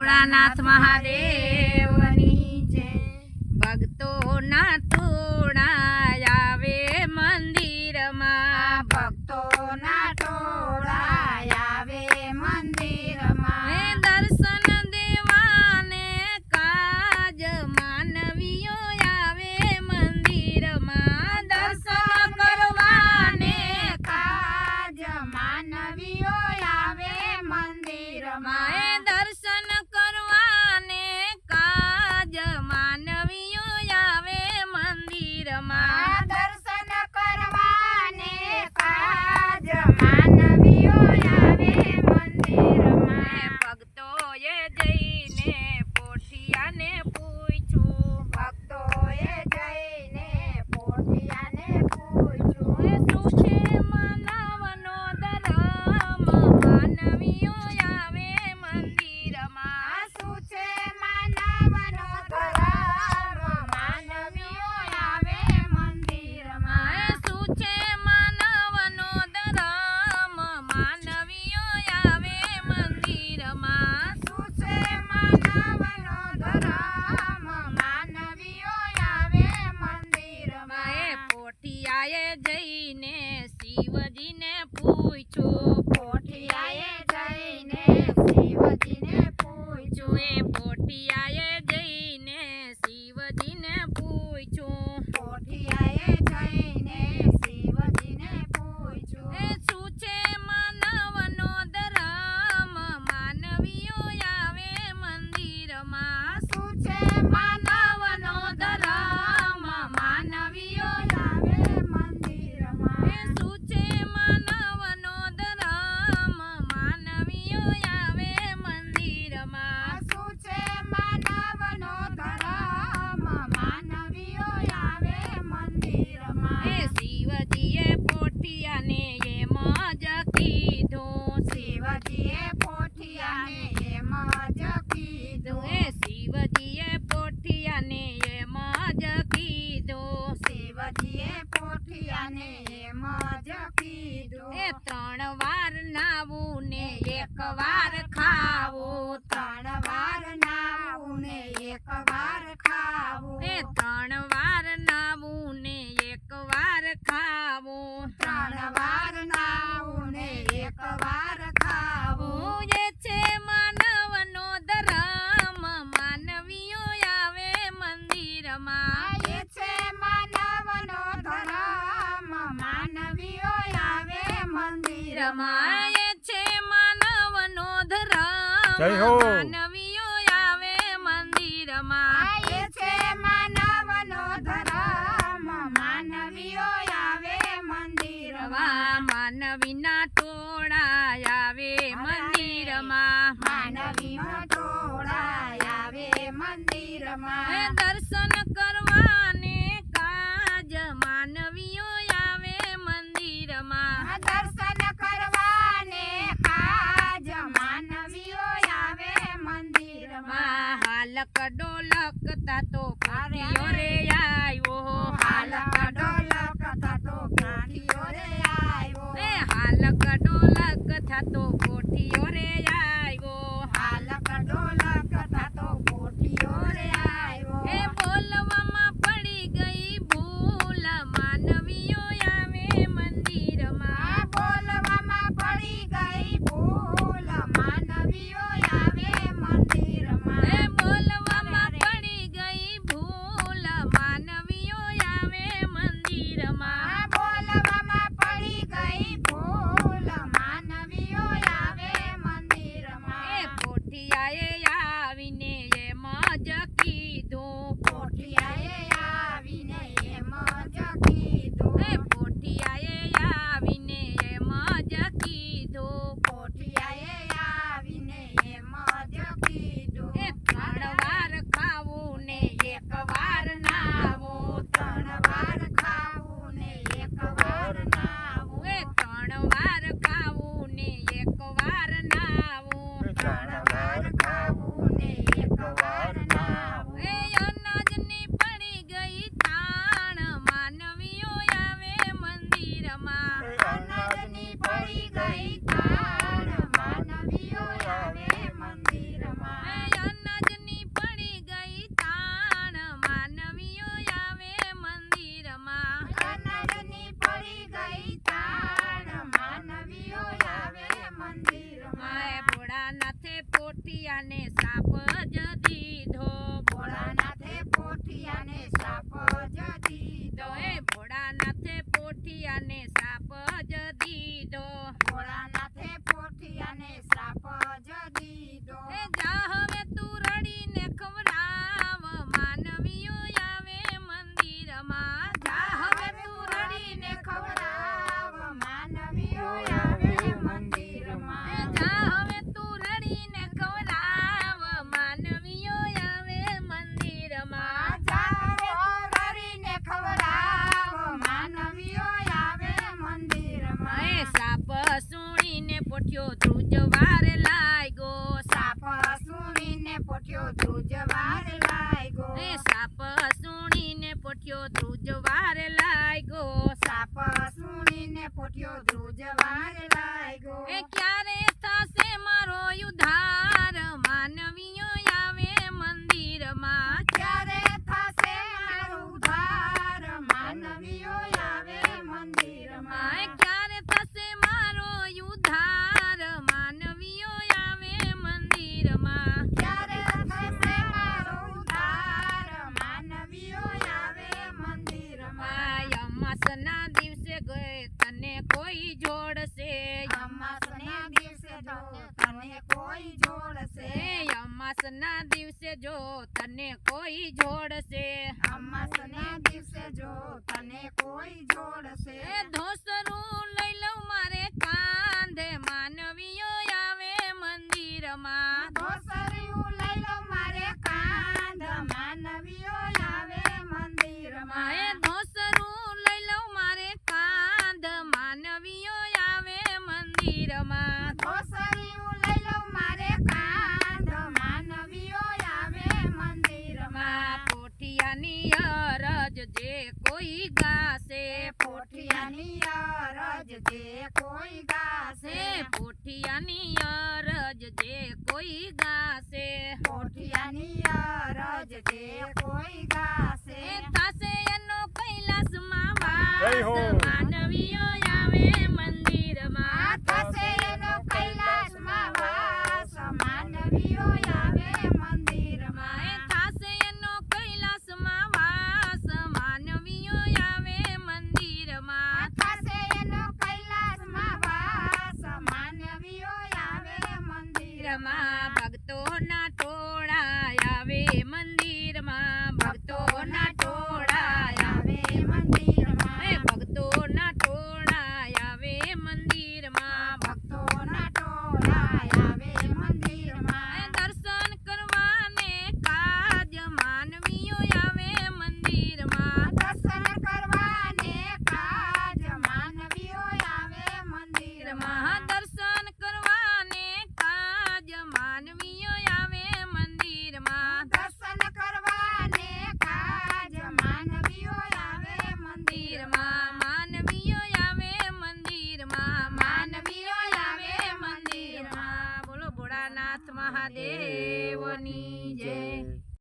ભોળાનાથ મહાદેવની જય ભક્તોના તોડા જઈને શિવજીને પૂછો પોઠિયાએ જઈને શિવજીને પૂછ્યું એ પોઠિયા માનવીઓ આવે મંદિરમાં એ છે માનવનો ધર્મ આવે મંદિરમાં માનવીના ટોળા આવે ટોળા આવે મંદિરમાં દર્શન કરવા de અને સાપ જ યો દુજોવાર લાયગો એ ક્યારે થાસે મારો ઉધાર માનવિયો આવે મંદિર માં ક્યારે થાસે મારો ઉધાર માનવિયો આવે મંદિર માં ક્યારે થાસે મારો ઉધાર માનવિયો આવે મંદિર માં ક્યારે થાસે મારો ઉધાર માનવિયો આવે મંદિર માં યમસન कोई जोड़ से अम्मा सना दिवसे जो तने कोई जोड़ से अम्मा सना दिवसे जो तने कोई जोड़ से હોઠિયાની અરજ જે કોઈ ગાશે હોઠિયાની અરજ જે કોઈ ગાશે થશે એનો કૈલાસમાં વાસ મંદિરમાં ભક્તોના ટોળા